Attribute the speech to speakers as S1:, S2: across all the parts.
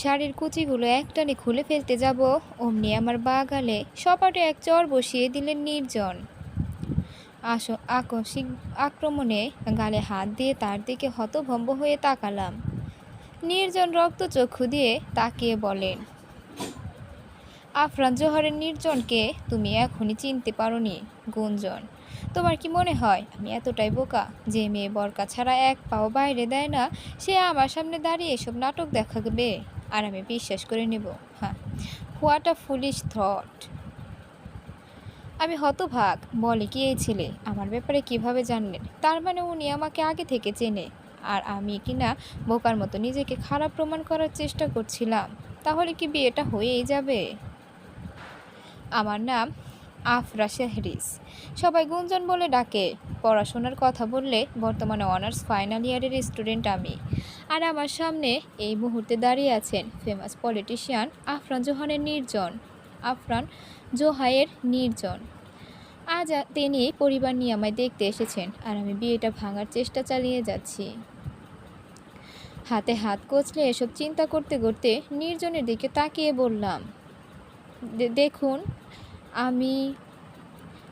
S1: শাড়ির কুচিগুলো একটানে খুলে ফেলতে যাব। অমনি আমার বা গালে সপাটে এক চর বসিয়ে দিলেন নির্জন। আস, আকস্মিক আক্রমণে গালে হাত দিয়ে তার দিকে হতভম্ব হয়ে তাকালাম। নির্জন রক্তচক্ষু দিয়ে তাকিয়ে বলেন, আফরান জোহরের নির্জনকে তুমি এখনই চিনতে পারোনি, গুঞ্জন। তোমার কি মনে হয় আমি এতটাই বোকা যে মেয়ে বরকা ছাড়া এক পাও বাইরে দেয় না? সে আমার সামনে দাঁড়িয়ে এসব নাটক দেখাবে। আর আমি বিশ্বাস করে নেব। হ্যাঁ হোয়াট আ ফুলিশ থট আমি হতভাগ, বলে কি এই ছেলে? আমার ব্যাপারে কীভাবে জানলেন? তার মানে উনি আমাকে আগে থেকে চেনে। আর আমি কিনা বোকার মতো নিজেকে খারাপ প্রমাণ করার চেষ্টা করছিলাম? তাহলে কি বিয়েটা হয়েই যাবে? আমার নাম আফরা শেহরিস সবাই গুঞ্জন বলে ডাকে। পড়াশোনার কথা বললে বর্তমানে অনার্স ফাইনাল ইয়ারের স্টুডেন্ট আমি। আর আমার সামনে এই মুহূর্তে দাঁড়িয়ে আছেন ফেমাস পলিটিশিয়ান আফরান জোহানের নির্জন, আফরান জোহাইয়ের নির্জন। আজ তিনি পরিবার নিয়ে আমায় দেখতে এসেছেন আর আমি বিয়েটা ভাঙার চেষ্টা চালিয়ে যাচ্ছি। হাতে হাত কচলে এসব চিন্তা করতে করতে নির্জনের দিকে তাকিয়ে বললাম, "দে- দেখুন, আমি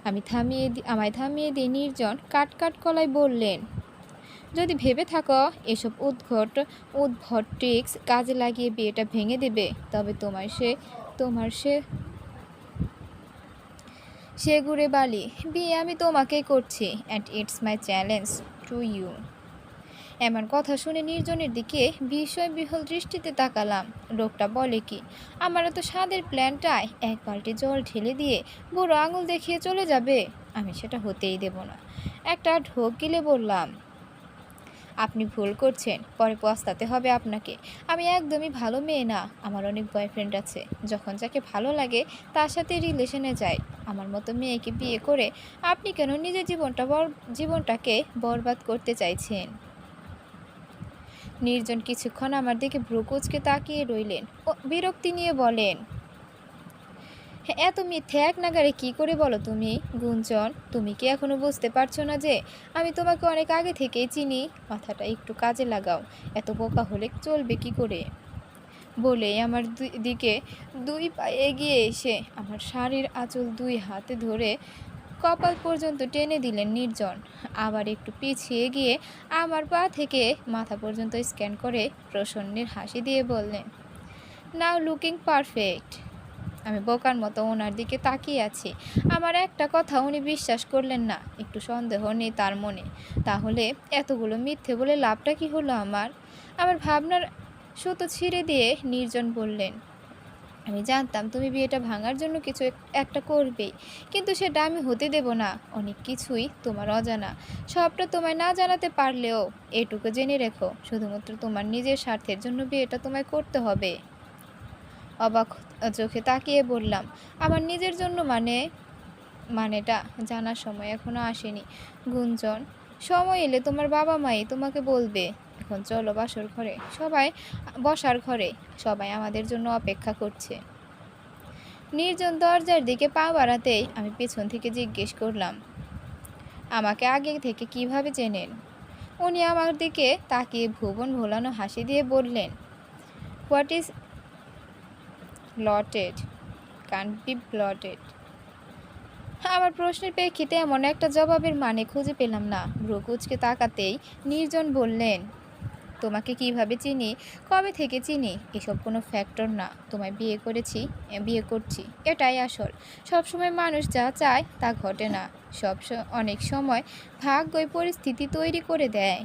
S1: আমি থামিয়ে আমায় থামিয়ে দিয়ে নির্জন কাট কাট কলায় বললেন যদি ভেবে থাকো, এসব উদ্ঘট, উদ্ভট ট্রিক্স কাজে লাগিয়ে বিয়েটা ভেঙে দেবে। তবে তোমার সে তোমার সে সে ঘুরে বালি। বিয়ে আমি তোমাকেই করছি and it's my challenge to you এমন কথা শুনে নির্জনের দিকে বিষয় বিহল দৃষ্টিতে তাকালাম। লোকটা বলে কি আমার তো স্বাদের প্ল্যানটায় এক বালটি জল ঢেলে দিয়ে বুড়ো আঙুল দেখিয়ে চলে যাবে। আমি সেটা হতেই দেব না। একটা ঢোক গিলে বললাম আপনি ভুল করছেন পরে পস্তাতে হবে আপনাকে। আমি একদমই ভালো মেয়ে না আমার অনেক বয়ফ্রেন্ড আছে। যখন যাকে ভালো লাগে তার সাথে রিলেশনে যাই আমার মতো মেয়েকে বিয়ে করে আপনি কেন নিজের জীবনটা জীবনটাকে বরবাদ করতে চাইছেন? নির্জন কিছুক্ষণ আমার দিকে ভ্রুকুচকে তাকিয়ে রইলেন ও বিরক্তি নিয়ে বলেন "হ্যাঁ, এত মিথ্যে এক নাগারে কি করে বলো তুমি? গুঞ্জন, তুমি কি এখনও বুঝতে পারছ না যে আমি তোমাকে অনেক আগে থেকেই চিনি? মাথাটা একটু কাজে লাগাও। এত বোকা হলে চলবে কি করে? বলে আমার দিকে দুই পায়ে এগিয়ে এসে আমার শাড়ির আঁচল দুই হাতে ধরে কপাল পর্যন্ত টেনে দিলেন নির্জন। আবার একটু পিছিয়ে গিয়ে আমার পা থেকে মাথা পর্যন্ত স্ক্যান করে প্রসন্নের হাসি দিয়ে বললেন নাও লুকিং পারফেক্ট আমি বোকার মতো ওনার দিকে তাকিয়ে আছি। আমার একটা কথা উনি বিশ্বাস করলেন না, একটু সন্দেহ নেই তার মনে। তাহলে এতগুলো মিথ্যে বলে লাভটা কি হলো আমার? আমার ভাবনার সুতো ছিঁড়ে দিয়ে নির্জন বললেন, আমি জানতাম তুমি বিয়েটা ভাঙার জন্য কিছু একটা করবেই, কিন্তু সেটা আমি হতে দেব না। অনেক কিছুই তোমার অজানা। সবটা তোমায় না জানাতে পারলেও এটুকু জেনে রেখো, শুধুমাত্র তোমার নিজের স্বার্থের জন্য বিয়েটা তোমায় করতে হবে। অবাক চোখে তাকিয়ে বললাম, আমার নিজের জন্য মানে মানেটা? জানার সময় এখনও আসেনি। গুঞ্জন, সময় এলে তোমার বাবা মাই তোমাকে বলবে। এখন চলো বাসর ঘরে। সবাই বসার ঘরে। সবাই আমাদের জন্য অপেক্ষা করছে। নির্জন দরজার দিকে পা বাড়াতেই আমি পেছন থেকে জিজ্ঞেস করলাম, আমাকে আগে থেকে কীভাবে চেনেন? উনি আমার দিকে তাকিয়ে ভুবন ভোলানো হাসি দিয়ে বললেন, what is lotted can be blotted আমার প্রশ্নের প্রেক্ষিতে এমন একটা জবাবের মানে খুঁজে পেলাম না। ভ্রুকুচকে তাকাতেই নির্জন বললেন, তোমাকে কীভাবে চিনি? কবে থেকে চিনি? এসব কোনো ফ্যাক্টর না। তোমায় বিয়ে করেছি, বিয়ে করছি। এটাই আসল। সবসময় মানুষ যা চায় তা ঘটে না। সব অনেক সময় ভাগ্যই পরিস্থিতি তৈরি করে দেয়।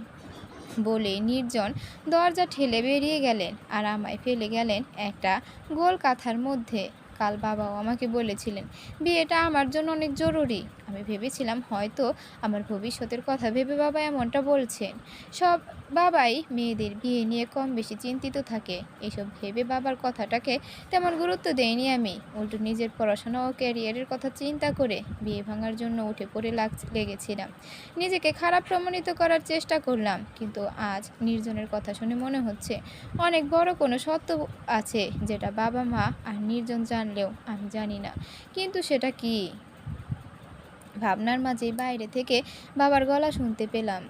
S1: বলে নির্জন দরজা ঠেলে বেরিয়ে গেলেন। আর আমায় ফেলে গেলেন একটা গোল কাঁথার মধ্যে। কাল বাবাও আমাকে বলেছিলেন, বিয়েটা আমার জন্য অনেক জরুরি। আমি ভেবেছিলাম হয়তো আমার ভবিষ্যতের কথা ভেবে বাবা এমনটা বলছেন। সব বাবাই মেয়েদের বিয়ে নিয়ে কম বেশি চিন্তিত থাকে। এসব ভেবে বাবার কথাটাকে তেমন গুরুত্ব দেইনি আমি। উল্টো নিজের পড়াশোনা ও ক্যারিয়ারের কথা চিন্তা করে বিয়ে ভাঙার জন্য উঠে পড়ে লাগ লেগেছিলাম। নিজেকে খারাপ প্রমাণিত করার চেষ্টা করলাম, কিন্তু আজ নির্জনের কথা শুনে মনে হচ্ছে অনেক বড় কোনো সত্য আছে যেটা বাবা মা আর নির্জন জানলেও আমি জানি না। কিন্তু সেটা কি? ভাবনার মাঝে বাইরে থেকে বাবার গলা শুনতে পেলাম।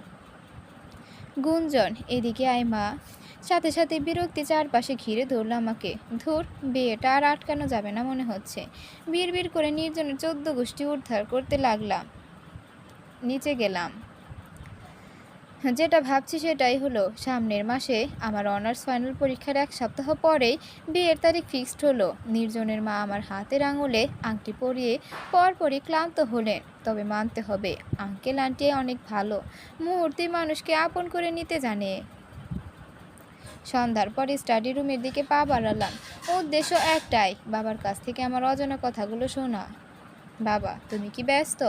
S1: গুঞ্জন, এদিকে আয় মা। সাথে সাথে বিরক্তি চারপাশে ঘিরে ধরল আমাকে। ধুর, বিয়েটা আর আটকানো যাবে না মনে হচ্ছে। বিড় করে নির্জনের চোদ্দ গোষ্ঠী উদ্ধার করতে লাগলাম। নিচে গেলাম। যেটা ভাবছি সেটাই হলো, সামনের মাসে আমার অনার্স ফাইনাল পরীক্ষার এক সপ্তাহ পরেই বিয়ের তারিখ ফিক্সড হলো। নির্জনের মা আমার হাতের আঙুলে আংটি পরিয়ে পরপরই ক্লান্ত হলেন। তবে মানতে হবে, আঙ্কেল আন্টি অনেক ভালো। মুহূর্তে মানুষকে আপন করে নিতে জানে। সন্ধ্যার পরে স্টাডি রুমের দিকে পা বাড়ালাম। উদ্দেশ্য একটাই, বাবার কাছ থেকে আমার অজানা কথাগুলো শোনা। বাবা, তুমি কি ব্যস্ত?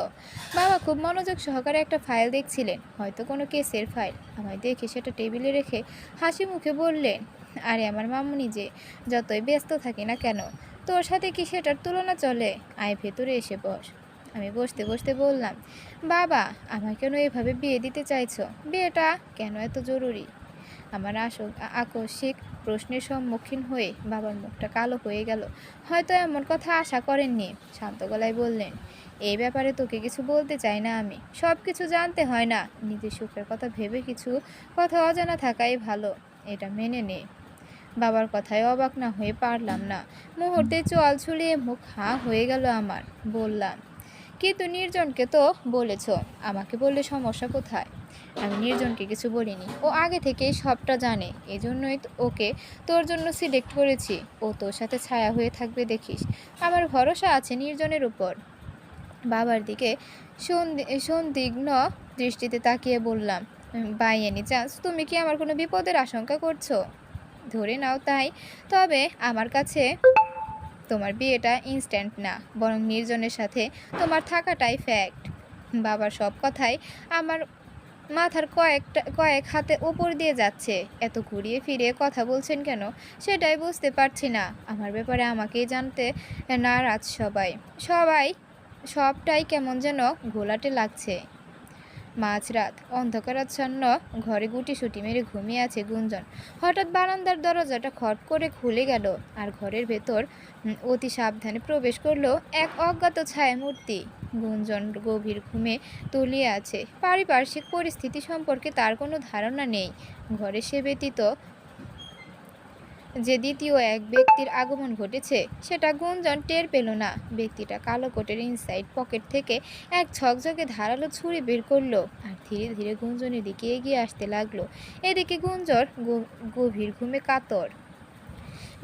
S1: বাবা, খুব মনোযোগ সহকারে একটা ফাইল দেখছিলেন। হয়তো কোনো কেসের ফাইল। আমায় দেখে সেটা টেবিলে রেখে হাসি মুখে বললেন, আরে আমার মামুনি যে, যতই ব্যস্ত থাকি না কেন, তোর সাথে কি সেটার তুলনা চলে? আয় ভেতরে এসে বস। আমি বসতে বসতে বললাম, বাবা আমার কেন এভাবে বিয়ে দিতে চাইছো? বিয়েটা কেন এত জরুরি? আমার আসক আকস্মিক প্রশ্নের সম্মুখীন হয়ে বাবার মুখটা কালো হয়ে গেল। হয়তো এমন কথা আশা করেননি, শান্ত গলায় বললেন এই ব্যাপারে তোকে কিছু বলতে চাই না আমি। সব কিছু জানতে হয় না। নিজের সুখের কথা ভেবে কিছু কথা অজানা থাকাই ভালো। এটা মেনে নে। বাবার কথায় অবাক না হয়ে পারলাম না। মুহূর্তে চল ছুলিয়ে মুখ হাঁ হয়ে গেল আমার। বললাম কিন্তু নির্জনকে তো বলেছ? আমাকে বললে সমস্যা কোথায়? আমি নির্জনকে কিছু বলিনি। ও আগে থেকেই সবটা জানে। এজন্যই ওকে তোর জন্য সিলেক্ট করেছি। ও তোর সাথে ছায়া হয়ে থাকবে দেখিস। আমার ভরসা আছে নির্জনের উপর। বাবার দিকে সন্দিগ্ন দৃষ্টিতে তাকিয়ে বললাম, বাই এনি চান্স তুমি কি আমার কোনো বিপদের আশঙ্কা করছ? ধরে নাও তাই। তবে আমার কাছে তোমার বিয়েটা ইনস্ট্যান্ট না, বরং নির্জনের সাথে তোমার থাকাটাই ফ্যাক্ট বাবার সব কথাই আমার মাথার কয়েকটা, কয়েক হাতে ওপর দিয়ে যাচ্ছে। এত ঘুরিয়ে ফিরিয়ে কথা বলছেন কেন? সেটাই বুঝতে পারছি না। আমার ব্যাপারে আমাকেই জানতে নারাজ সবাই। সবাই, সবটাই কেমন যেন ঘোলাটে লাগছে। মাঝরাত অন্ধকারাচ্ছন্ন ঘরে গুটি সুটি মেরে ঘুমিয়ে আছে গুঞ্জন। হঠাৎ বারান্দার দরজাটা খট করে খুলে গেল আর ঘরের ভেতর অতি সাবধানে প্রবেশ করল এক অজ্ঞাত ছায়া মূর্তি গুঞ্জন গভীর ঘুমে তলিয়ে আছে। পারিপার্শ্বিক পরিস্থিতি সম্পর্কে তার কোনো ধারণা নেই। ঘরে সে ব্যতীত যে দ্বিতীয় এক ব্যক্তির আগমন ঘটেছে, সেটা গুঞ্জন টের পেল না। ব্যক্তিটা কালো কোটের ইনসাইড পকেট থেকে এক ঝকঝকে ধারালো ছুরি বের করল আর ধীরে ধীরে গুঞ্জনের দিকে এগিয়ে আসতে লাগল। এদিকে গুঞ্জর গো- গভীর ঘুমে কাতর।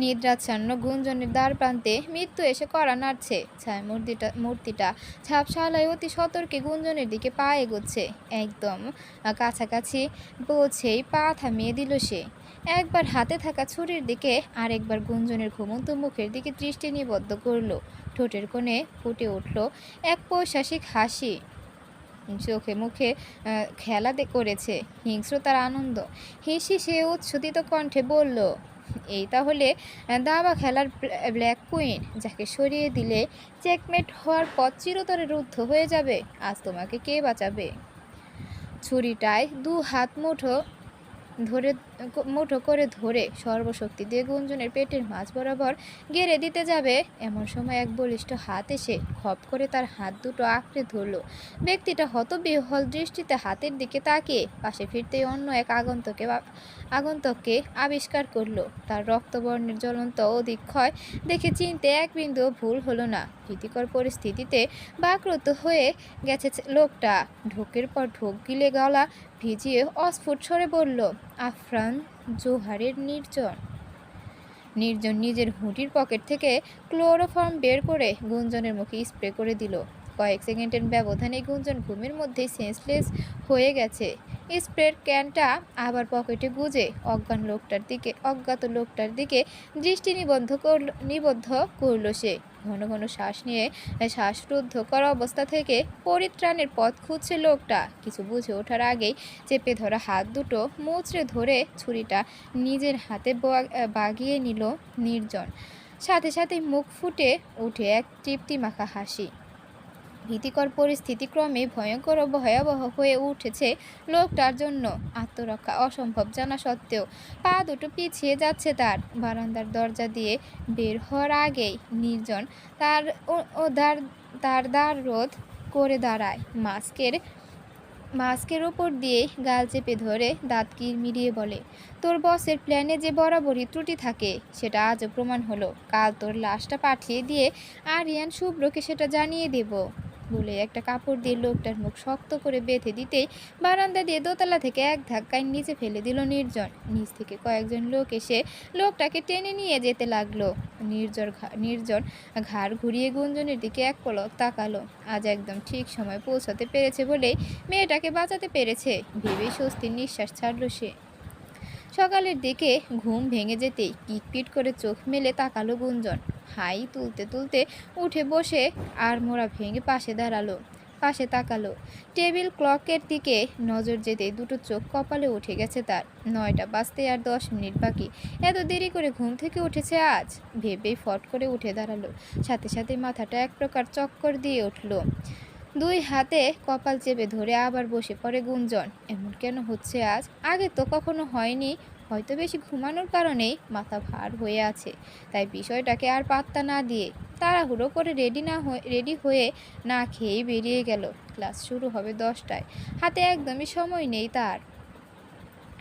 S1: নিদ্রাচ্ছন্ন গুঞ্জনের দ্বার প্রান্তে মৃত্যু এসে করা নাড়ছে। ছায়া মূর্তিটা মূর্তিটা ছাপশালায় অতি সতর্কে গুঞ্জনের দিকে পা এগোচ্ছে। একদম কাছাকাছি পৌঁছেই পা থামিয়ে দিল সে। একবার হাতে থাকা ছুরির দিকে আরেকবার গুঞ্জনের ঘুমন্ত মুখের দিকে দৃষ্টি নিবদ্ধ করল। ঠোঁটের কোণে ফুটে উঠল এক পৈশাসিক হাসি। চোখে মুখে খেলা করেছে। হিংস্রতার আনন্দ। হেসে সে উচ্ছ্বসিত কণ্ঠে বলল এই তাহলে দাবা খেলার ব্ল্যাক কুইন, যাকে সরিয়ে দিলে চেকমেট হওয়ার পথ চিরতরে রুদ্ধ হয়ে যাবে। আজ তোমাকে কে বাঁচাবে? ছুরিটায় দু হাত মুঠো ধরে মুঠো করে ধরে সর্বশক্তি দিয়ে গুঞ্জনের পেটের মাঝ বরাবর গেড়ে দিতে যাবে। এমন সময় এক বলিষ্ঠ হাত এসে খপ করে তার হাত দুটো আঁকড়ে ধরলো। ব্যক্তিটা হতবিহ্বল দৃষ্টিতে হাতের দিকে তাকিয়ে পাশে ফিরতেই অন্য এক আগন্তকে আগন্তককে আবিষ্কার করল। তার রক্তবর্ণের জ্বলন্ত অধিক্ষয় দেখে চিনতে এক বিন্দুও ভুল হলো না। ভীতিকর পরিস্থিতিতে বাকরত হয়ে গেছে লোকটা। ঢোকের পর ঢোক গিলে গলা ভিজিয়ে অস্ফুট স্বরে বলল, আফরান জোহারের নির্জন। নির্জন নিজের হুঁটির পকেট থেকে ক্লোরোফর্ম বের করে গুঞ্জনের মুখে স্প্রে করে দিল। কয়েক সেকেন্ডের ব্যবধানে গুঞ্জন ঘুমের মধ্যেই সেন্সলেস হয়ে গেছে। স্প্রের ক্যানটা আবার পকেটে গুজে অজ্ঞান লোকটার দিকে অজ্ঞাত লোকটার দিকে দৃষ্টি নিবদ্ধ করল নিবদ্ধ করল সে। ঘন ঘন শ্বাস নিয়ে শ্বাসরুদ্ধ করা অবস্থা থেকে পরিত্রাণের পথ খুঁজছে লোকটা। কিছু বুঝে ওঠার আগেই চেপে ধরা হাত দুটো মুচড়ে ধরে ছুরিটা নিজের হাতে বাগিয়ে নিল নির্জন। সাথে সাথে মুখ ফুটে উঠে এক তৃপ্তি মাখা হাসি। ভীতিকর পরিস্থিতি ক্রমে ভয়ঙ্কর ও ভয়াবহ হয়ে উঠেছে লোকটার জন্য। আত্মরক্ষা অসম্ভব জানা সত্ত্বেও পা দুটো পিছিয়ে যাচ্ছে তার। বারান্দার দরজা দিয়ে বের হওয়ার আগেই নির্জন তার ও- দ্বার, তার দ্বার রোধ করে দাঁড়ায়। মাস্কের মাস্কের ওপর দিয়ে গাল চেপে ধরে দাঁত কিরমিরিয়ে বলে, তোর বসের প্ল্যানে যে বরাবরই ত্রুটি থাকে, সেটা আজও প্রমাণ হলো। কাল তোর লাশটা পাঠিয়ে দিয়ে আরিয়ান শুভ্রকে সেটা জানিয়ে দেব। বলে একটা কাপড় দিয়ে লোকটার মুখ শক্ত করে বেঁধে দিতেই বারান্দা দিয়ে দোতলা থেকে এক ধাক্কায় নিচে ফেলে দিল নির্জন। নিচ থেকে কয়েকজন লোক এসে লোকটাকে টেনে নিয়ে যেতে লাগল। নির্জন নির্জন ঘাড় ঘুরিয়ে গুঞ্জনের দিকে এক পলক তাকালো। আজ একদম ঠিক সময় পৌঁছাতে পেরেছে বলেই মেয়েটাকে বাঁচাতে পেরেছে। ভেবেই স্বস্তির নিঃশ্বাস ছাড়ল সে। সকালের দিকে ঘুম ভেঙে যেতেই কিটপিট করে চোখ মেলে তাকালো গুঞ্জন। হাই তুলতে তুলতে উঠে বসে আর মোড়া ভেঙে পাশে দাঁড়াল, পাশে তাকালো। টেবিল ক্লকের দিকে নজর যেতেই দুটো চোখ কপালে উঠে গেছে তার। নয়টা বাজতে আর দশ মিনিট বাকি। এত দেরি করে ঘুম থেকে উঠেছে আজ? ভেবেই ফট করে উঠে দাঁড়াল। সাথে সাথে মাথাটা এক প্রকার চক্কর দিয়ে উঠল। দুই হাতে কপাল চেপে ধরে আবার বসে পড়ে গুঞ্জন, এমন কেন হচ্ছে আজ? আগে তো কখনো হয়নি। হয়তো বেশি ঘুমানোর কারণেই মাথা ভার হয়ে আছে। তাই বিষয়টাকে আর পাত্তা না দিয়ে তাড়াহুড়ো করে রেডি না হয়ে, রেডি হয়ে না খেয়েই বেরিয়ে গেল। ক্লাস শুরু হবে দশটায়। হাতে একদমই সময় নেই তার।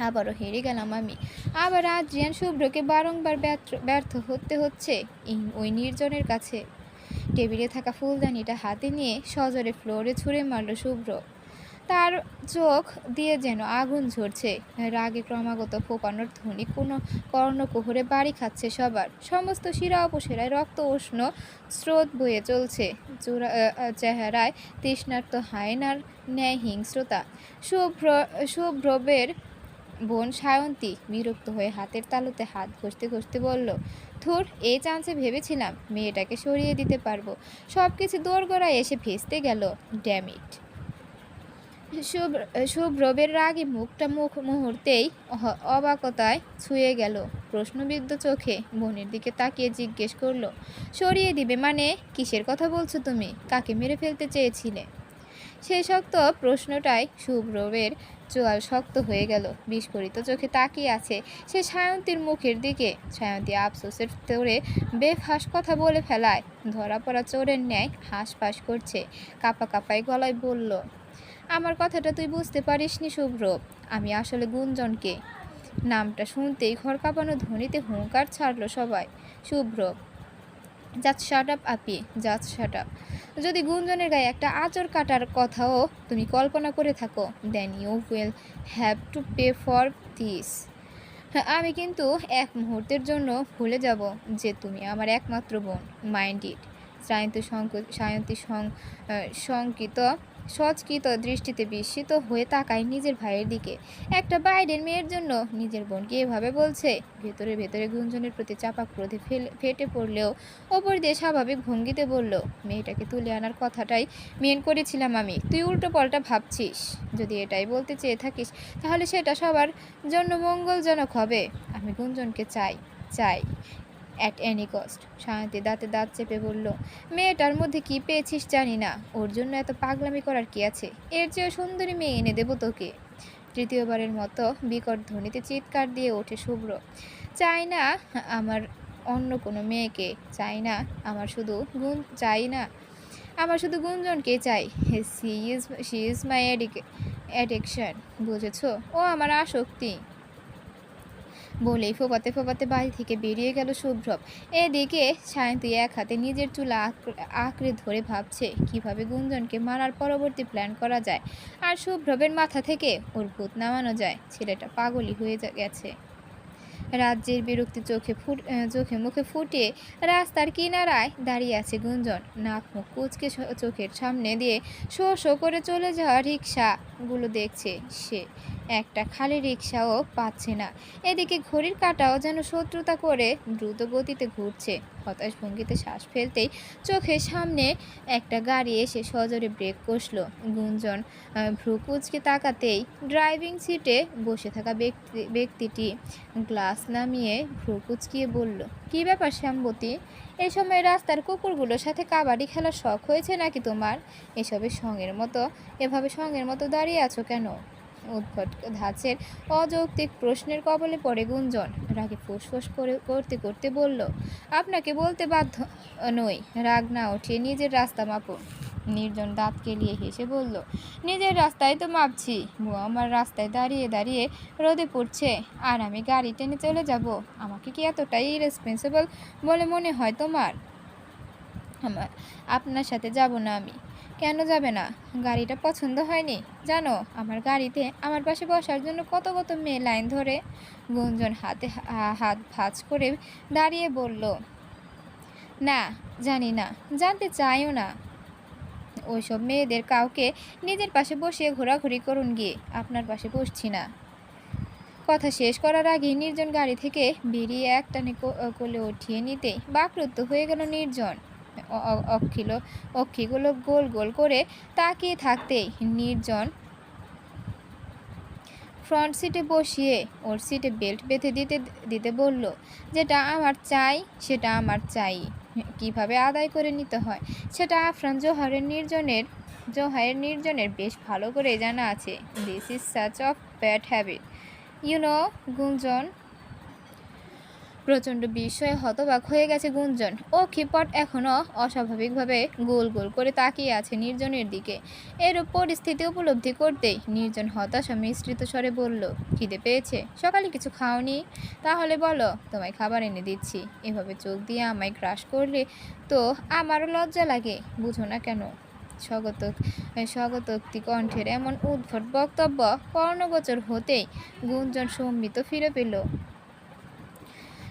S1: আবারও হেরে গেলাম আমি। আবার আজ আদ্রিয়ান শুভ্রকে বারংবার ব্যর্থ ব্যর্থ হতে হচ্ছে। ওই নির্জনের কাছে। টেবিলে থাকা ফুলদানিটা হাতে নিয়ে সজরে ফ্লোরে ছুঁড়ে মারল শুভ্র। তার চোখ দিয়ে যেন আগুন ঝরছে। রাগে ক্রমাগত ফোপানোর ধ্বনি কোনো কর্ণকুহরে বাড়ি খাচ্ছে সবার। সমস্ত শিরা উপশিরায় রক্ত উষ্ণ স্রোত বয়ে চলছে। চূড়া চেহারায় তৃষ্ণার্ত হায়নার ন্যায় হিংস্রতা শুভ্র শুভ্রবের বোন সায়ন্তী বিরক্ত হয়ে হাতের তালুতে হাত ঘষতে ঘষতে বলল, ধুর এই চান্সে ভেবেছিলাম মেয়েটাকে সরিয়ে দিতে পারব। সব কিছু দোরগোড়ায় এসে ভেস্তে গেল ড্যামিট শুভ্র শুভ্রবের রাগে মুখটা মুখ মুহূর্তেই অবাকতায় ছুঁয়ে গেল। প্রশ্নবিদ্ধ চোখে বোনের দিকে তাকিয়ে জিজ্ঞেস করল, সরিয়ে দিবে মানে কিসের কথা বলছো তুমি? কাকে মেরে ফেলতে চেয়েছিলে? শক্ত প্রশ্নটাই শুভ্রবের চোয়াল শক্ত হয়ে গেল। বিস্ফোরিত চোখে তাকিয়ে আছে সে সায়ন্তীর মুখের দিকে। সায়ন্তী আফসোসের তোরে বেফাস কথা বলে ফেলায়। ধরা পড়া চোরের ন্যায় হাঁসফাঁস করছে। কাপা কাপাই গলায় বলল, আমার কথাটা তুই বুঝতে পারিসনি শুভ্র। আমি আসলে গুঞ্জনকে। নামটা শুনতেই ঘর কাঁপানো ধ্বনিতে হুঙ্কার ছাড়লো সবাই। শুভ্র জাস্ট শাট আপ আপি জাস্ট শাট আপ যদি গুঞ্জনের গায়ে একটা আচর কাটার কথাও তুমি কল্পনা করে থাকো then you will have to pay for this আমি কিন্তু এক মুহূর্তের জন্য ভুলে যাব যে তুমি আমার একমাত্র বোন মাইন্ড ইট সায়ন্তী শঙ্ক সায়ন্তী সং আহ, শঙ্কিত সচকিত দৃষ্টিতে বিস্মিত হয়ে তাকায় নিজের ভাইয়ের দিকে। একটা বাইরের মেয়ের জন্য নিজের বোনকে এভাবে বলছে। ভেতরে ভেতরে গুঞ্জনের প্রতি চাপা ক্রোধে ফেটে পড়লেও ওপর দিয়ে স্বাভাবিক ভঙ্গিতে বলল, মেয়েটাকে তুলে আনার কথাটাই মেন করেছিলাম আমি। তুই উল্টো পাল্টা ভাবছিস। যদি এটাই বলতে চেয়ে থাকিস, তাহলে সেটা সবার জন্য মঙ্গলজনক হবে। আমি গুঞ্জনকে চাই চাই। অ্যাট এনি কস্ট শান্তি দাঁতে দাঁত চেপে বলল, মেয়েটার মধ্যে কি পেয়েছিস জানি না, ওর জন্য এত পাগলামি করার কি আছে? এর চেয়ে সুন্দরী মেয়ে এনে দেবো তোকে। তৃতীয়বারের মতো বিকট ধ্বনিতে চিৎকার দিয়ে ওঠে শুভ্র, চাই না আমার অন্য কোনো মেয়েকে, চাই না আমার শুধু গুণ, চাই না আমার শুধু গুঞ্জনকে চাই। She is she is my addic addiction বুঝেছ? ও আমার আসক্তি। বলেই ফোপাতে ফোপাতে বাড়ি থেকে বেরিয়ে গেল শুভ্রব এদিকে সায়ন্তী এক হাতে নিজের চুলা আঁকড়ে- ধরে ভাবছে কীভাবে গুঞ্জনকে মারার পরবর্তী প্ল্যান করা যায়। আর শুভ্রবের মাথা থেকে ওর ভূত নামানো যায়। ছেলেটা পাগলই হয়ে গেছে। রাজ্যের বিরক্তি চোখে ফুট চোখে মুখে ফুটিয়ে রাস্তার কিনারায় দাঁড়িয়ে আছে গুঞ্জন। নাক মুখ কুচকে চোখের সামনে দিয়ে শো শো করে চলে যাওয়া রিক্সাগুলো দেখছে সে। একটা খালি রিক্সাও পাচ্ছে না। এদিকে ঘড়ির কাঁটাও যেন শত্রুতা করে দ্রুত গতিতে ঘুরছে। হতাশ ভঙ্গিতে শ্বাস ফেলতেই চোখের সামনে একটা গাড়ি এসে সজোরে ব্রেক কষল। গুঞ্জন আহ, ভ্রু কুচকে তাকাতেই ড্রাইভিং সিটে বসে থাকা ব্যক্তি ব্যক্তিটি গ্লাস নামিয়ে ভ্রু কুচকিয়ে বলল কী ব্যাপার শ্যামবতী? এই সময় রাস্তার কুকুরগুলোর সাথে কাবাডি খেলার শখ হয়েছে নাকি তোমার? এসবের সঙ্গের মতো এভাবে সঙ্গের মতো দাঁড়িয়ে আছো কেন? উদ্ভট ধাঁচের অযৌক্তিক প্রশ্নের কবলে পড়ে গুঞ্জন। রাগে ফুসফুস করে, করতে করতে বলল, আপনাকে বলতে বাধ্য নই। রাগ না উঠিয়ে নিজের রাস্তা মাপুন। নির্জন দাঁত কেলিয়ে হেসে বলল, নিজের রাস্তায় তো মাপছি। বউ আমার রাস্তায় দাঁড়িয়ে দাঁড়িয়ে রোদে পড়ছে। আর আমি গাড়ি টেনে চলে যাব। আমাকে কি এতটাই রেসপন্সিবল বলে মনে হয় তোমার? আমার, আপনার সাথে যাব না আমি। কেন যাবে না? গাড়িটা পছন্দ হয়নি? জানো, আমার গাড়িতে আমার পাশে বসার জন্য কত কত মেয়ে লাইন ধরে গুঞ্জন হাতে হাত ভাঁজ করে দাঁড়িয়ে বলল, না, জানি না, জানতে চাইও না। ওইসব মেয়েদের কাউকে নিজের পাশে বসিয়ে ঘোরাঘুরি করুন গিয়ে, আপনার পাশে বসছি না। কথা শেষ করার আগে নির্জন গাড়ি থেকে বেরিয়ে একটানে কোলে উঠিয়ে নিতে বাকরুদ্ধ হয়ে গেল নির্জন। অক্ষিল অক্ষিগুলো গোল গোল করে তাকিয়ে থাকতেই নির্জন ফ্রন্ট সিটে বসিয়ে ওর সিটে বেল্ট বেঁধে দিতে দিতে বলল, যেটা আমার চাই, সেটা আমার চাই। কীভাবে আদায় করে নিতে হয়? সেটা আফরান জোহরের নির্জনের, জোহারের নির্জনের বেশ ভালো করে জানা আছে। This is such of bad habit you know Gunjan প্রচণ্ড বিস্ময়ে হতবাক হয়ে গেছে গুঞ্জন। ও খিপট এখনও অস্বাভাবিকভাবে গোল গোল করে তাকিয়ে আছে নির্জনের দিকে। এরূপ পরিস্থিতি উপলব্ধি করতেই নির্জন হতাশা মিশ্রিত স্বরে বলল, খিদে পেয়েছে? সকালে কিছু খাওনি? তাহলে বলো, তোমায় খাবার এনে দিচ্ছি। এভাবে চোখ দিয়ে আমায় ক্রাশ করলে তো আমারও লজ্জা লাগে, বুঝো না কেন? স্বগত স্বগতোক্তি কণ্ঠের এমন উদ্ভট বক্তব্য কর্ণগোচর হতেই গুঞ্জন সম্মিত ফিরে পেল।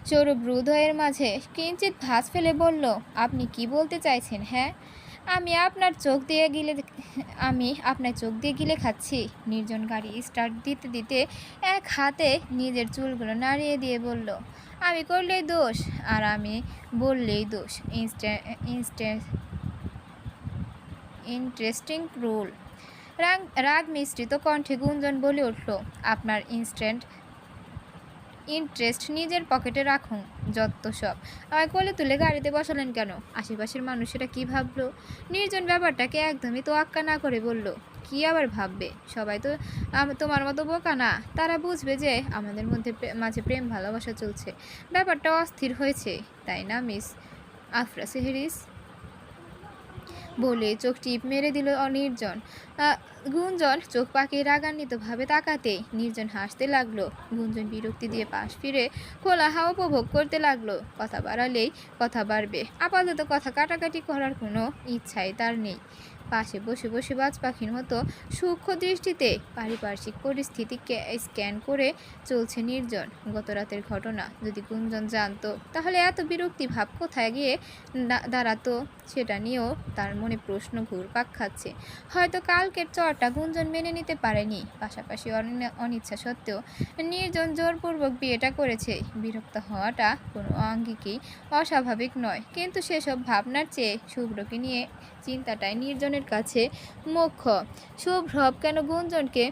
S1: সৌরভ হৃদয়ের মাঝে কিঞ্চিত ভাঁজ ফেলে বলল, আপনি কি বলতে চাইছেন হ্যাঁ? আমি আপনার চোখ দিয়ে গিলে আমি আপনার চোখ দিয়ে গিলে খাচ্ছি। নির্জন গাড়ি স্টার্ট দিতে দিতে এক হাতে নিজের চুলগুলো নাড়িয়ে দিয়ে বলল, আমি করলেই দোষ, আর আমি বললেই দোষ। Insta, interesting rule. রাগ রাগ মিশ্রিত কণ্ঠে গুঞ্জন বলে উঠল, আপনার ইনস্ট্যান্ট ইন্টারেস্ট নিজের পকেটে রাখুন, যত সব। আমায় কোলে তুলে গাড়িতে বসালেন কেন? আশেপাশের মানুষেরা কি ভাবলো? নির্জন ব্যাপারটাকে একদমই তো আক্কা না করে বলল, কি আবার ভাববে? সবাই তো তোমার মতো বোকা না। তারা বুঝবে যে আমাদের মধ্যে মাঝে প্রেম ভালোবাসা চলছে। ব্যাপারটা অস্থির হয়েছে, তাই না, মিস আফরা সেহেরিস বলে চোখ টিপ মেরে দিল নির্জন গুঞ্জন চোখ পাকিয়ে রাগান্বিতভাবে তাকাতেই নির্জন হাসতে লাগল। গুঞ্জন বিরক্তি দিয়ে পাশ ফিরে খোলা হাওয়া উপভোগ করতে লাগল। কথা বাড়ালেই কথা বাড়বে। আপাতত কথা কাটাকাটি করার কোনো ইচ্ছাই তার নেই। পাশে বসে বসে বাজ পাখির মতো সূক্ষ্ম দৃষ্টিতে পারিপার্শ্বিক পরিস্থিতিকে স্ক্যান করে চলছে নির্জন গত রাতের ঘটনা। যদি গুঞ্জন জানতো, তাহলে এত বিরক্তি ভাব কোথায় গিয়ে দাঁড়াতো সেটা নিয়েও তার মনে প্রশ্ন ঘুরপাক খাচ্ছে। হয়তো কালকের চরটা গুঞ্জন মেনে নিতে পারেনি। পাশাপাশি অনিচ্ছা সত্ত্বেও নির্জন জোরপূর্বক বিয়েটা করেছে। বিরক্ত হওয়াটা কোনো আঙ্গিকেই অস্বাভাবিক নয়। কিন্তু সেসব ভাবনার চেয়ে শুভ্রকে নিয়ে চিন্তাটাই নির্জনের কাছে মোক্ষ শুভ্রব কেন গুঞ্জনকে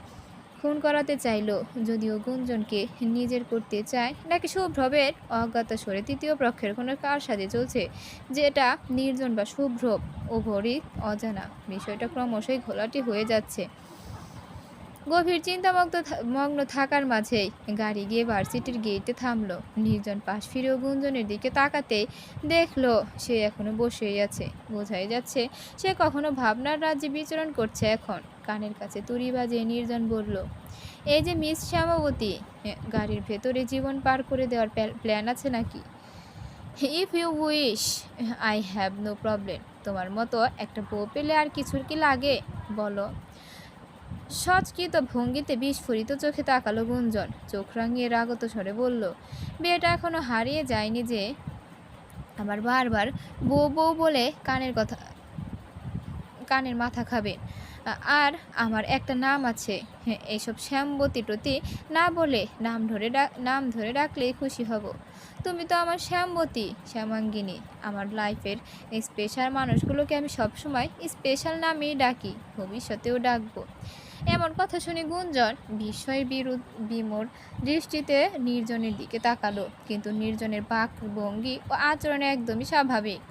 S1: খুন করাতে চাইল? যদিও গুঞ্জনকে নিজের করতে চায়, নাকি শুভ্রবের অজ্ঞাত সরে তৃতীয় পক্ষের কোনো কার সাথে চলছে? যেটা নির্জন বা শুভ্র, উভরই অজানা। বিষয়টা ক্রমশই ঘোলাটি হয়ে যাচ্ছে। গভীর চিন্তামগ্ন মগ্ন থাকার মাঝেই গাড়ি গিয়ে ভার্সিটির গেটে থামলো। নির্জন পাশ ফিরেও গুঞ্জনের দিকে তাকাতে দেখল সে এখনও বসেই আছে। বোঝাই যাচ্ছে সে কখনো ভাবনার রাজ্যে বিচরণ করছে এখন। কানের কাছে তুড়ি বাজিয়ে নির্জন বলল, এই যে মিস শ্যামাবতী গাড়ির ভেতরে জীবন পার করে দেওয়ার প্ল্যান আছে নাকি? If you wish I have no problem তোমার মতো একটা বউ পেলে আর কিছুর কি লাগে? বলো। সচকিত ভঙ্গিতে বিস্ফোরিত চোখে তাকালো গুঞ্জন। চোখ রাঙিয়ে রাগত স্বরে বলল, বিয়েটা এখনও হারিয়ে যায়নি যে? আমার বারবার বউ বউ বলে কানের কথা, কানের মাথা খাবে। আর আমার একটা নাম আছে। হ্যাঁ এইসব শ্যামবতী টতি না বলে নাম ধরে ডাক নাম ধরে ডাকলেই খুশি হব। তুমি তো আমার শ্যামবতী, শ্যামাঙ্গিনী। আমার লাইফের স্পেশাল মানুষগুলোকে আমি সবসময় স্পেশাল নামেই ডাকি। ভবিষ্যতেও ডাকবো। এমন কথা শুনে গুঞ্জন বিস্ময়ের বিরুদ্ধ বিমোর দৃষ্টিতে নির্জনের দিকে তাকালো। কিন্তু নির্জনের বাক ভঙ্গি ও আচরণ একদমই স্বাভাবিক।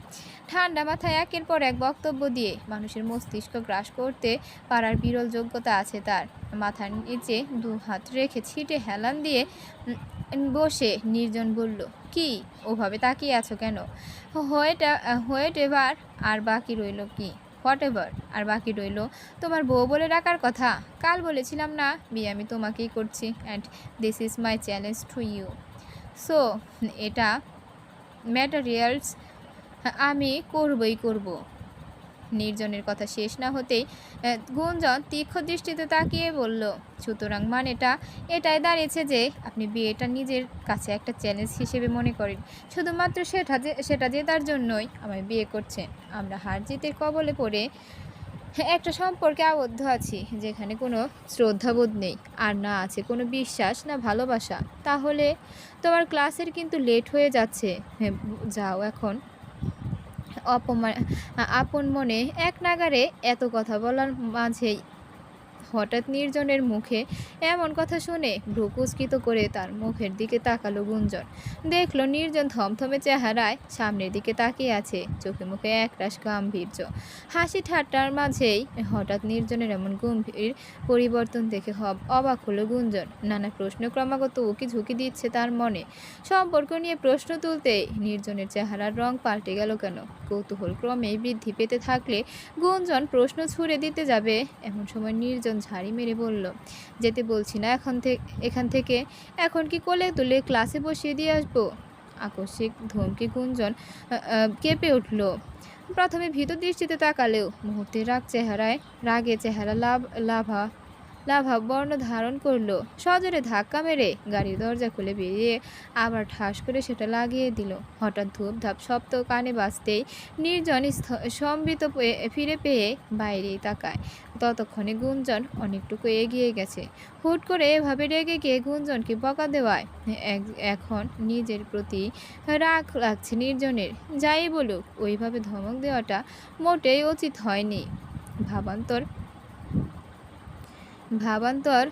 S1: ঠান্ডা মাথায় একের পর এক বক্তব্য দিয়ে মানুষের মস্তিষ্ক গ্রাস করতে পারার বিরল যোগ্যতা আছে তার। মাথার নিচে দু হাত রেখে ছিটে হেলান দিয়ে বসে নির্জন বলল, কি? ওভাবে তাকিয়ে আছো কেন? হোয়েটা, হোয়েট এবার, আর বাকি রইল কি? হোয়াট এভার আর বাকি রইল তোমার বউ বলে ডাকার কথা। কাল বলেছিলাম না, বিয়ে আমি তোমাকেই করছি and this is my challenge to you so এটা ম্যাটারিয়ালস আমি করবই করব। নির্জনের কথা শেষ না হতেই গুঞ্জন তীক্ষ্ণ দৃষ্টিতে তাকিয়ে বলল সুতরাং মানেটা এটাই দাঁড়িয়েছে যে আপনি বিয়েটা নিজের কাছে একটা চ্যালেঞ্জ হিসেবে মনে করেন। শুধুমাত্র সেটা যে সেটা জেতার জন্যই আমায় বিয়ে করছেন। আমরা হার জিতের কবলে পড়ে একটা সম্পর্কে আবদ্ধ আছি যেখানে কোনো শ্রদ্ধাবোধ নেই। আর না আছে কোনো বিশ্বাস না ভালোবাসা। তাহলে তোমার ক্লাসের কিন্তু লেট হয়ে যাচ্ছে। হ্যাঁ, যাও এখন। অপমান আপন মনে এক নাগারে এত কথা বলার মাঝেই হঠাৎ নির্জনের মুখে এমন কথা শুনে ভ্রুকুচকিত করে তার মুখের দিকে তাকালো গুঞ্জন। দেখল নির্জন থমথমে চেহারায় সামনের দিকে তাকিয়ে আছে, চোখে মুখে একরাশ গাম্ভীর্য। হাসি ঠাট্টার মাঝেই হঠাৎ নির্জনের এমন গম্ভীর পরিবর্তন দেখে হব অবাক হলো গুঞ্জন। নানা প্রশ্ন ক্রমাগত উকি ঝুঁকি দিচ্ছে তার মনে। সম্পর্ক নিয়ে প্রশ্ন তুলতেই নির্জনের চেহারার রং পাল্টে গেল কেন? কৌতূহল ক্রমেই বৃদ্ধি পেতে থাকলে গুঞ্জন প্রশ্ন ছুড়ে দিতে যাবে। এমন সময় নির্জন ঝাড়ি মেরে বলল, যেতে বলছি না এখন থেকে এখান থেকে। এখন কি কোলে তুলে ক্লাসে বসিয়ে দিয়ে আসব? আকস্মিক ধমকি গুঞ্জন কেঁপে উঠল। প্রথমে ভীত দৃষ্টিতে তাকালেও মুহূর্তে রাগ চেহারায়, রাগে চেহারা লাভ, লাভা লাভা বর্ণ ধারণ করল। সজোরে ধাক্কা মেরে গাড়ির দরজা খুলে বেরিয়ে আবার ঠাস করে সেটা লাগিয়ে দিল। হঠাৎ ধূপ ধাপ শব্দ কানে বাজতেই নির্জন সম্বিত ফিরে পেয়ে বাইরেই তাকায়। ততক্ষণে গুঞ্জন অনেকটুকু এগিয়ে গেছে। হুট করে এভাবে রেগে গিয়ে গুঞ্জনকে বকা দেওয়ায়। এখন নিজের প্রতি রাগ লাগছে নির্জনের। যাই বলুক, ওইভাবে ধমক দেওয়াটা মোটেই উচিত হয়নি। ভাবান্তর ভাবান্তর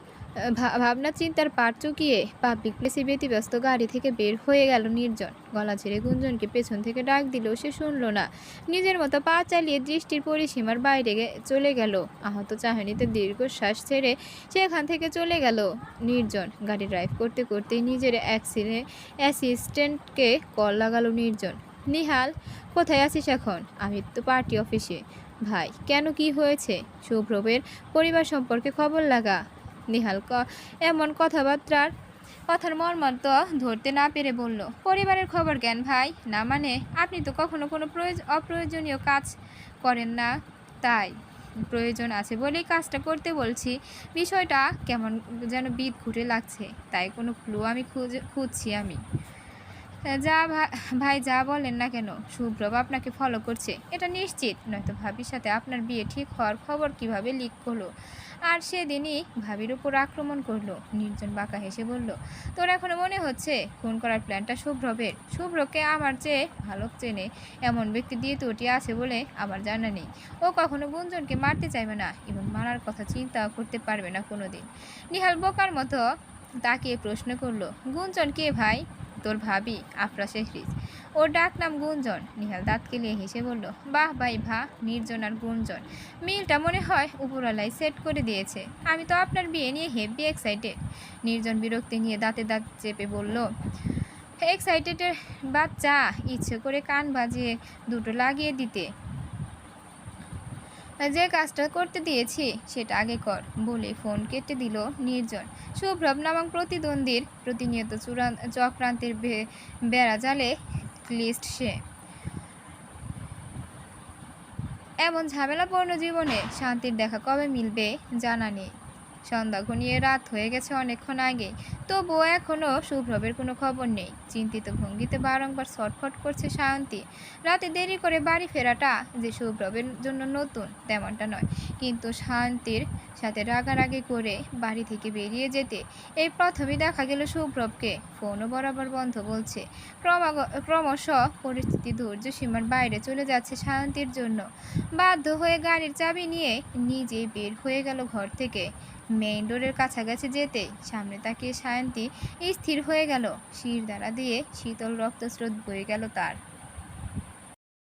S1: ভাবনা চিন্তার পার চুকিয়ে পাবলিক প্লেসে ব্যতিব্যস্ত গাড়ি থেকে বের হয়ে গেল নির্জন। গলা ছেড়ে গুঞ্জনকে পেছন থেকে ডাক দিলেও সে শুনল না। নিজের মতো পা চালিয়ে দৃষ্টির পরিসীমার বাইরে চলে গেল। আহত চাহনিতে দীর্ঘশ্বাস ছেড়ে সেখান থেকে চলে গেল নির্জন। গাড়ি ড্রাইভ করতে করতেই নিজের অ্যাক্সিডেন্ট অ্যাসিস্ট্যান্টকে কল লাগালো নির্জন। নিহাল, কোথায় আছিস এখন? আমি তো পার্টি অফিসে ভাই, কেন কি হয়েছে? শুভ্রবের পরিবার সম্পর্কে খবর লাগা। নিহাল ক, এমন কথাবার্তার, কথার মর্মার্থ ধরতে না পেরে বলল, পরিবারের খবর জ্ঞান ভাই, না মানে? আপনি তো কখনো কোনো প্রয়োজ, অপ্রয়োজনীয় কাজ করেন না, তাই প্রয়োজন আছে বলেই কাজটা করতে বলছি। বিষয়টা কেমন যেন বিদ ঘুরে লাগছে, তাই কোনো ক্লু আমি খুঁজে, খুঁজছি আমি। যা ভাই যা বলেন না কেন শুভ্রব আপনাকে ফলো করছে। এটা নিশ্চিত, নয়তো ভাবির সাথে আপনার বিয়ে ঠিক হওয়ার খবর কীভাবে লিক হলো। আর সেদিনই ভাবির উপর আক্রমণ করল, নির্জন বাঁকা হেসে বলল, তোর এখনও মনে হচ্ছে খুন করার প্ল্যানটা শুভ্রবের শুভ্রকে আমার চেয়ে ভালো চেনে। এমন ব্যক্তি দিয়ে তোটি আছে বলে আমার জানা নেই। ও কখনো গুঞ্জনকে মারতে চাইবে না, এবং মারার কথা চিন্তাও করতে পারবে না কোনোদিন। নিহাল বোকার মতো তাকে প্রশ্ন করল, গুঞ্জন কে ভাই? তোর ভাবি আফরা শেখরিজ ওর ডাক নাম গুঞ্জন। নিহাল দাঁত কেলিয়ে হেসে বলল, বাহ ভাই ভা, নির্জন আর গুঞ্জন। মিলটা মনে হয় উপরালায় সেট করে দিয়েছে। আমি তো আপনার বিয়ে নিয়ে হেভি এক্সাইটেড নির্জন বিরক্তি নিয়ে দাঁতে দাঁত চেপে বলল এক্সাইটেডের বাচ্চা, ইচ্ছে করে কান বাজিয়ে দুটো লাগিয়ে দিতে। যে কাজটা করতে দিয়েছি, সেটা আগে কর, বলে ফোন কেটে দিল নির্জন। সুভ্রব নামক প্রতিদ্বন্দ্বীর প্রতিনিয়ত চূড়ান চক্রান্তের বেড়া জালে ক্লিস্ট সে। এমন ঝামেলাপূর্ণ জীবনে শান্তির দেখা কবে মিলবে জানা নেই। সন্ধ্যা ঘনিয়ে রাত হয়ে গেছে অনেকক্ষণ আগে। তবুও এখনও শুভ্রবের কোনো খবর নেই। চিন্তিত ভঙ্গিতে বারংবার ছটফট করছে শান্তি রাতে দেরি করে বাড়ি ফেরাটা যে শুভ্রবের জন্য নতুন, তেমনটা নয়। কিন্তু শান্তির সাথে রাগারাগি করে বাড়ি থেকে বেরিয়ে যেতে এই প্রথমে দেখা গেল শুভ্রবকে ফোনও বরাবর বন্ধ বলছে। ক্রমশ পরিস্থিতি ধৈর্য সীমার বাইরে চলে যাচ্ছে শান্তির জন্য। বাধ্য হয়ে গাড়ির চাবি নিয়ে নিজে বের হয়ে গেল ঘর থেকে। মেইন রোডের কাছাকাছি যেতে সামনে তাকিয়ে সায়ন্তী স্থির হয়ে গেল। শির দ্বারা দিয়ে শীতল রক্তস্রোত বয়ে গেল তার।